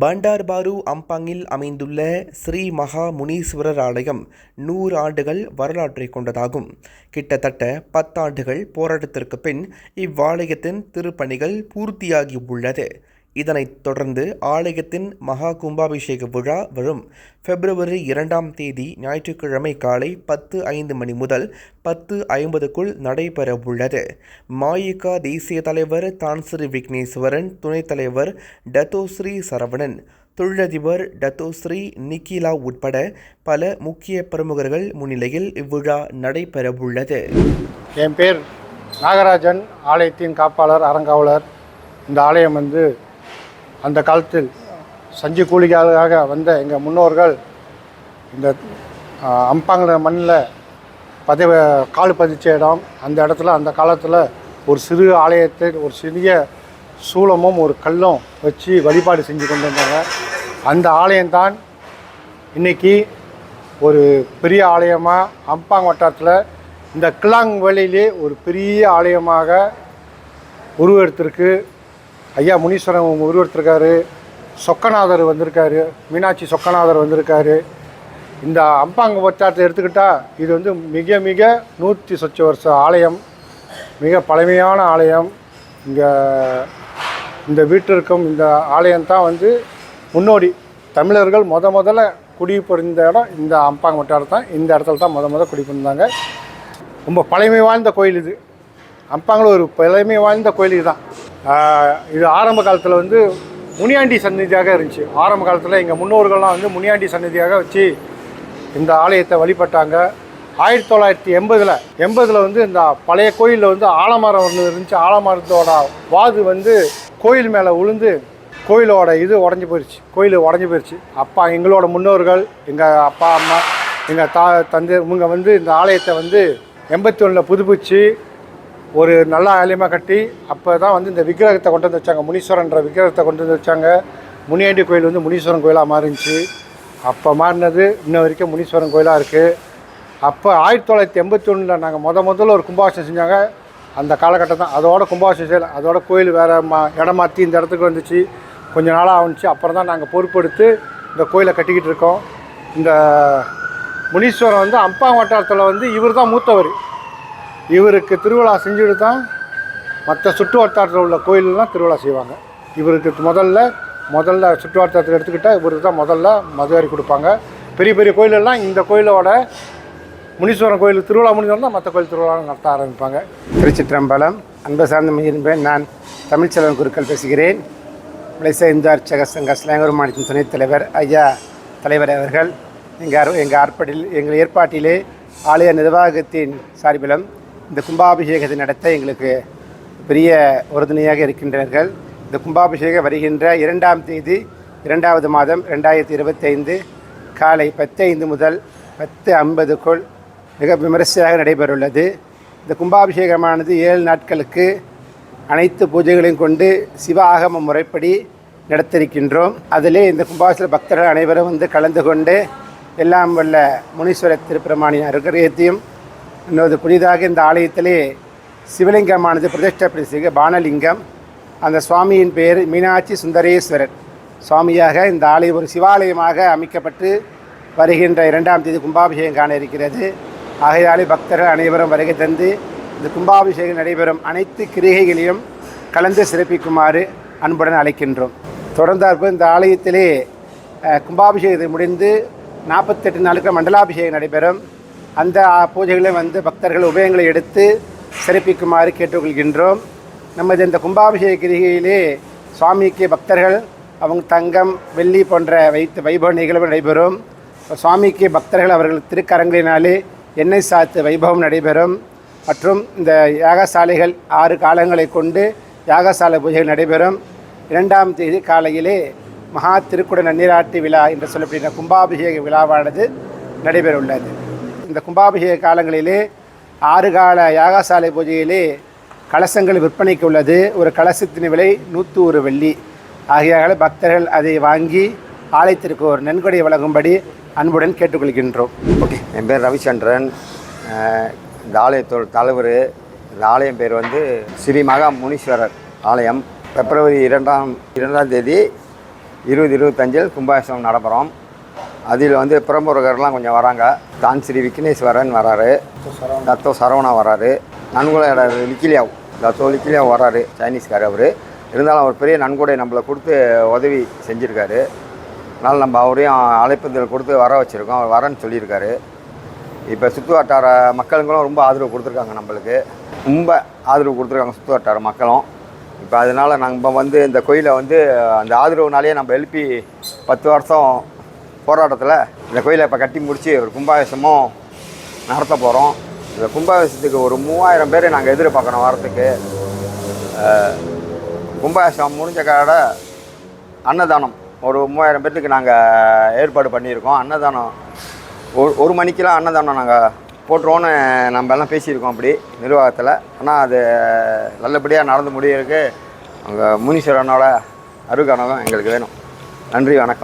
Bandar Baru அம்பாங்கில் அமைந்துள்ள ஸ்ரீ மகா முனீஸ்வரர் ஆலயம் நூறு ஆண்டுகள் வரலாற்றைக் கொண்டதாகும். கிட்டத்தட்ட பத்தாண்டுகள் போராட்டத்திற்கு பின் இவ்வாலயத்தின் திருப்பணிகள் பூர்த்தியாகியுள்ளது. இதனைத் தொடர்ந்து ஆலயத்தின் மகா கும்பாபிஷேக விழா வரும் பிப்ரவரி இரண்டாம் தேதி ஞாயிற்றுக்கிழமை காலை பத்து ஐந்து மணி முதல் பத்து ஐம்பதுக்குள் நடைபெறவுள்ளது. மாயிகா தேசிய தலைவர் தான்சிறி விக்னேஸ்வரன் துணைத் தலைவர் டத்தோஸ்ரீ சரவணன் தொழிலதிபர் டத்தோஸ்ரீ நிக்கிலா உட்பட பல முக்கிய பிரமுகர்கள் முன்னிலையில் இவ்விழா நடைபெறவுள்ளது. என் பேர் நாகராஜன். ஆலயத்தின் காப்பாளர் அறங்காவலர். இந்த ஆலயம் வந்து அந்த காலத்தில் சஞ்சி கூலிக்காக வந்த எங்கள் முன்னோர்கள் இந்த அம்பாங்கிற மண்ணில் பதிவு கால் பதிச்ச இடம் அந்த இடத்துல அந்த காலத்தில் ஒரு சிறு ஆலயத்தை ஒரு சிறிய சூலமும் ஒரு கல்லும் வச்சு வழிபாடு செஞ்சு கொண்டு வந்தாங்க அந்த ஆலயம்தான் இன்னைக்கு ஒரு பெரிய ஆலயமாக அம்பாங் வட்டாரத்தில் இந்த கிளாங் வேலையிலே ஒரு பெரிய ஆலயமாக உருவெடுத்திருக்கு. ஐயா முனீஸ்வரன் உருவெடுத்திருக்காரு சொக்கநாதர் வந்திருக்காரு. மீனாட்சி சொக்கநாதர் வந்திருக்காரு. இந்த அம்பாங்க வட்டாரத்தை எடுத்துக்கிட்டால் இது வந்து மிக மிக நூற்றி சொச்ச வருஷ ஆலயம். மிக பழமையான ஆலயம். இங்கே இந்த வீட்டிற்கும் இந்த ஆலயம் தான் வந்து முன்னோடி. தமிழர்கள் முத முதல்ல குடிபுரிந்த இடம் இந்த அம்பாங்க வட்டாரம் தான் இந்த இடத்துல தான் முத முத குடிபுரிந்தாங்க. ரொம்ப பழமை வாய்ந்த கோயில் இது. அம்பாங்கில் ஒரு பழமை வாய்ந்த கோயில் இதுதான் இது ஆரம்ப காலத்தில் வந்து முனியாண்டி சந்நிதியாக இருந்துச்சு. ஆரம்ப காலத்தில் எங்கள் முன்னோர்கள்லாம் வந்து முனியாண்டி சந்நிதியாக வச்சு இந்த ஆலயத்தை வழிபட்டாங்க. ஆயிரத்தி தொள்ளாயிரத்தி எண்பதில் எண்பதில் வந்து இந்த பழைய கோயிலில் வந்து ஆலமரம் ஒன்று இருந்துச்சு. ஆலமரத்தோட வாது வந்து கோயில் மேலே விழுந்து கோயிலோட இது உடஞ்சி போயிடுச்சு கோயில் உடஞ்சி போயிடுச்சு அப்பா எங்களோட முன்னோர்கள் எங்கள் அப்பா அம்மா எங்கள் தா தந்தை இவங்க வந்து இந்த ஆலயத்தை வந்து எண்பத்தி ஒன்றில் புதுப்பிச்சு ஒரு நல்ல ஆலயமாக கட்டி அப்போ தான் வந்து இந்த விக்கிரகத்தை கொண்டு வந்து வச்சாங்க. முனீஸ்வரன்ற விக்கிரகத்தை கொண்டு வந்து வச்சாங்க. முனியாண்டி கோயில் வந்து முனீஸ்வரன் கோயிலாக மாறிச்சு. அப்போ மாறினது இன்ன வரைக்கும் முனீஸ்வரன் கோயிலாக இருக்குது அப்போ ஆயிரத்தி தொள்ளாயிரத்தி எண்பத்தி ஒன்றில் நாங்கள் முத முதல்ல ஒரு கும்பாபிஷேகம் செஞ்சாங்க. அந்த காலகட்டம் தான் அதோட கும்பாபிஷேகம் செய்யலை அதோட கோயில் வேறு மா இடம் மாற்றி இந்த இடத்துக்கு வந்துச்சு. கொஞ்ச நாளாக ஆணுச்சு. அப்புறம் தான் நாங்கள் பொறுப்பெடுத்து இந்த கோயிலை கட்டிக்கிட்டு இருக்கோம். இந்த முனீஸ்வரன் வந்து அம்பாங் வட்டாரத்தில் வந்து இவர் தான் மூத்தவர். இவருக்கு திருவிழா செஞ்சுட்டு தான் மற்ற சுற்று வட்டாரத்தில் உள்ள கோயிலெலாம் திருவிழா செய்வாங்க. இவருக்கு முதல்ல முதல்ல சுற்று வட்டாரத்தில் எடுத்துக்கிட்டால் இவருக்கு தான் முதல்ல மதுவாரி கொடுப்பாங்க. பெரிய பெரிய கோயிலெல்லாம் இந்த கோயிலோட முனீஸ்வரன் கோயில் திருவிழா முடிஞ்சோம்னா மற்ற கோயில் திருவிழா நடத்த ஆரம்பிப்பாங்க. திருச்சிற்றம்பலம் அன்பு சார்ந்த மகிழ்ந்தேன் நான் தமிழ்ச்செல்வன் குருக்கள் பேசுகிறேன். மலேசிய இந்து அர்ச்சக சங்க ஸ்லாங்கூர் மாநிலத்தின் துணைத் தலைவர் ஐயா தலைவர் அவர்கள் எங்கள் எங்கள் ஆர்ப்பாட்டில் எங்கள் ஏற்பாட்டிலே ஆலய நிர்வாகத்தின் சார்பிலும் இந்த கும்பாபிஷேகத்தை நடத்த எங்களுக்கு பெரிய உறுதுணையாக இருக்கின்றார்கள் இந்த கும்பாபிஷேகம் வருகின்ற இரண்டாம் தேதி இரண்டாவது மாதம் ரெண்டாயிரத்தி இருபத்தைந்து காலை பத்து ஐந்து முதல் பத்து ஐம்பதுக்குள் மிக விமரிசையாக நடைபெறவுள்ளது. இந்த கும்பாபிஷேகமானது ஏழு நாட்களுக்கு அனைத்து பூஜைகளையும் கொண்டு சிவ ஆகம முறைப்படி நடத்திருக்கின்றோம். அதிலே இந்த கும்பாபிஷேக பக்தர்கள் அனைவரும் வந்து கலந்து கொண்டு எல்லாம் வல்ல முனீஸ்வர திருப்பிரமாணி அருகரியத்தையும் இன்னொரு புதிதாக இந்த ஆலயத்திலே சிவலிங்கமானது பிரதிஷ்டப்படுத்தி பானலிங்கம். அந்த சுவாமியின் பெயர் மீனாட்சி சுந்தரேஸ்வரர். சுவாமியாக இந்த ஆலயம் ஒரு சிவாலயமாக அமைக்கப்பட்டு வருகின்ற இரண்டாம் தேதி கும்பாபிஷேகம் காண இருக்கிறது. ஆகையாலே பக்தர்கள் அனைவரும் வருகை தந்து இந்த கும்பாபிஷேகம் நடைபெறும் அனைத்து கிரிகைகளையும் கலந்து சிறப்பிக்குமாறு அன்புடன் அழைக்கின்றோம். தொடர்ந்தாற்போல் இந்த ஆலயத்திலே கும்பாபிஷேகத்தை முடிந்து நாற்பத்தெட்டு நாளுக்கு மண்டலாபிஷேகம் நடைபெறும். அந்த பூஜைகளை வந்து பக்தர்கள் உபயங்களை எடுத்து சிறப்பிக்குமாறு கேட்டுக்கொள்கின்றோம். நமது இந்த கும்பாபிஷேக கிரிகையிலே சுவாமிக்கு பக்தர்கள் அவங்க தங்கம் வெள்ளி போன்ற வைத்து வைபவ நிகழ்வு நடைபெறும். சுவாமிக்கு பக்தர்கள் அவர்கள் திருக்கரங்களினாலே எண்ணெய் சாத்து வைபவம் நடைபெறும். மற்றும் இந்த யாகசாலைகள் ஆறு காலங்களை கொண்டு யாகசாலை பூஜைகள் நடைபெறும். இரண்டாம் தேதி காலையிலே மகா திருக்குட நன்னீராட்டு விழா என்று சொல்லப்படுகிற கும்பாபிஷேக விழாவானது நடைபெறவுள்ளது. இந்த கும்பாபிஷேக காலங்களிலே ஆறு கால யாகசாலை பூஜையிலே கலசங்கள் விற்பனைக்கு உள்ளது. ஒரு கலசத்தின் விலை நூற்று ஒரு வெள்ளி. ஆகையால் பக்தர்கள் அதை வாங்கி ஆலயத்திற்கு ஒரு நன்கொடை வழங்கும்படி அன்புடன் கேட்டுக்கொள்கின்றோம். ஓகே என் பேர் ரவிச்சந்திரன். இந்த ஆலயத்தோட தலைவர் இந்த ஆலயம் பேர் வந்து ஸ்ரீ மகா முனீஸ்வரர் ஆலயம். பிப்ரவரி இரண்டாம் இரண்டாம் தேதி இருபது இருபத்தஞ்சில் கும்பாபிஷேகம் நடப்புகிறோம் அதில் வந்து பிரமுருகர்லாம் கொஞ்சம் வராங்க. தான் ஸ்ரீ விக்னேஸ்வரன் வராரு. தத்தோ சரவணா வராரு. நன்கொடை லிக்கிலியாவ். தத்தோ லிக்கிலியாவ் வராரு சைனீஸ்கார் அவர். இருந்தாலும் அவர் பெரிய நன்கொடை நம்மளை கொடுத்து உதவி செஞ்சுருக்காரு. அதனால் நம்ம அவரையும் அழைப்பதில் கொடுத்து வர வச்சுருக்கோம். அவர் வரேன்னு சொல்லியிருக்காரு. இப்போ சுற்று வட்டார மக்களுங்களும் ரொம்ப ஆதரவு கொடுத்துருக்காங்க நம்மளுக்கு. ரொம்ப ஆதரவு கொடுத்துருக்காங்க சுற்று வட்டார மக்களும். இப்போ அதனால் நம்ம வந்து இந்த கோயிலை வந்து அந்த ஆதரவுனாலேயே நம்ம எழுப்பி பத்து வருஷம் போராட்டத்தில் இந்த கோயிலை இப்போ கட்டி முடித்து ஒரு கும்பாபிஷமும் நடத்த போகிறோம் இந்த கும்பாபிஷத்துக்கு ஒரு மூவாயிரம் பேர் நாங்கள் எதிர்பார்க்குறோம் வாரத்துக்கு. கும்பாபிஷம் முடிஞ்ச கடை அன்னதானம் ஒரு மூவாயிரம் பேர்த்துக்கு நாங்கள் ஏற்பாடு பண்ணியிருக்கோம். அன்னதானம் ஒரு ஒரு மணிக்கெலாம் அன்னதானம் நாங்கள் போட்டுருவோன்னு நம்ம எல்லாம் பேசியிருக்கோம் அப்படி நிர்வாகத்தில். ஆனால் அது நல்லபடியாக நடந்து முடியிறதுக்கு அங்கே முனீஸ்வரனோட அருகானகம் எங்களுக்கு வேணும். நன்றி வணக்கம்.